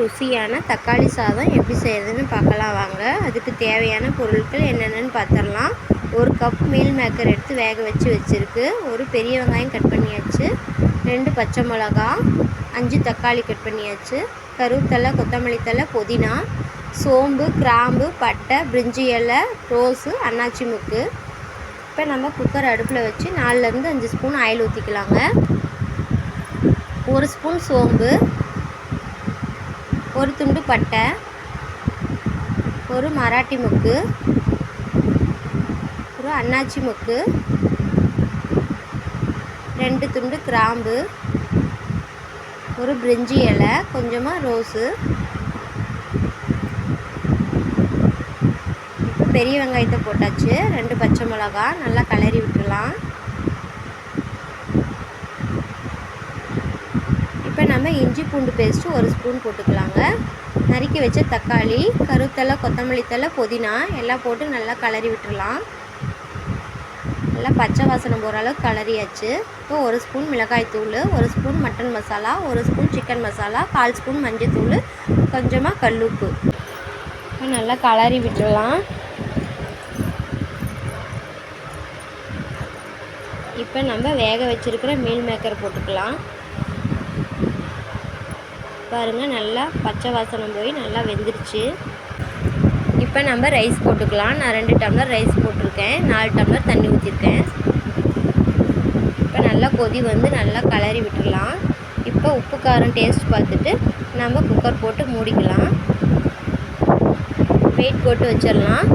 ருசியான தக்காளி சாதம் எப்படி செய்கிறதுன்னு பார்க்கலாம் வாங்க. அதுக்கு தேவையான பொருட்கள் என்னென்னு பார்த்துடலாம். ஒரு கப் மீல் மேக்கர் எடுத்து வேக வச்சு வச்சுருக்கு. ஒரு பெரிய வெங்காயம் கட் பண்ணியாச்சு. ரெண்டு பச்சை மிளகா அஞ்சு தக்காளி கட் பண்ணியாச்சு. கருவேத்தலை கொத்தமல்லி தழை புதினா சோம்பு கிராம்பு பட்டை பிரிஞ்சி இலை ரோஸு அன்னாச்சி முக்கு. இப்போ நம்ம குக்கர் அடுப்பில் வச்சு நாலுலேருந்து அஞ்சு ஸ்பூன் ஆயில் ஊற்றிக்கலாங்க ஒரு ஸ்பூன் சோம்பு ஒரு துண்டு பட்டை ஒரு மராட்டி மொக்கு ஒரு அன்னாச்சி மொக்கு ரெண்டு துண்டு கிராம்பு ஒரு பிரிஞ்சி இலை கொஞ்சமாக ரோஸு. பெரிய வெங்காயத்தை போட்டாச்சு ரெண்டு பச்சை மிளகா நல்லா கிளறி விட்டுலாம் இப்போ இஞ்சி பூண்டு பேஸ்ட்டு ஒரு ஸ்பூன் போட்டுக்கலாங்க. நறுக்கி வச்ச தக்காளி கருத்தலை கொத்தமல்லி தழை புதினா எல்லாம் போட்டு நல்லா கலரி விட்டுடலாம் நல்லா பச்சை வாசனை போகிற அளவுக்கு கிளறியாச்சு இப்போ ஒரு ஸ்பூன் மிளகாய் தூள் ஒரு ஸ்பூன் மட்டன் மசாலா ஒரு ஸ்பூன் சிக்கன் மசாலா கால் ஸ்பூன் மஞ்சள் தூள் கொஞ்சமாக கல்லுப்பு. நல்லா கலரி விட்டுடலாம் இப்போ நம்ம வேக வச்சுருக்கிற மீல் மேக்கர் போட்டுக்கலாம். பாருங்கள் நல்லா பச்சை வாசனம் போய் நல்லா வெந்துருச்சு. இப்போ நம்ம ரைஸ் போட்டுக்கலாம். நான் ரெண்டு டம்ளர் ரைஸ் போட்டிருக்கேன். நாலு டம்ளர் தண்ணி ஊற்றிருக்கேன் இப்போ நல்லா கொதி வந்து நல்லா கலரி விட்டுடலாம். இப்போ உப்பு காரம் டேஸ்ட் பார்த்துட்டு நம்ம குக்கர் போட்டு மூடிக்கலாம். வெயிட் போட்டு வச்சிடலாம்.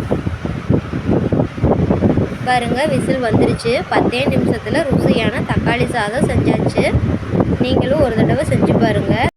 பாருங்கள் விசில் வந்துருச்சு. பத்தே நிமிஷத்தில் ருசியான தக்காளி சாதம் செஞ்சாச்சு. நீங்களும் ஒரு தடவை செஞ்சு பாருங்கள்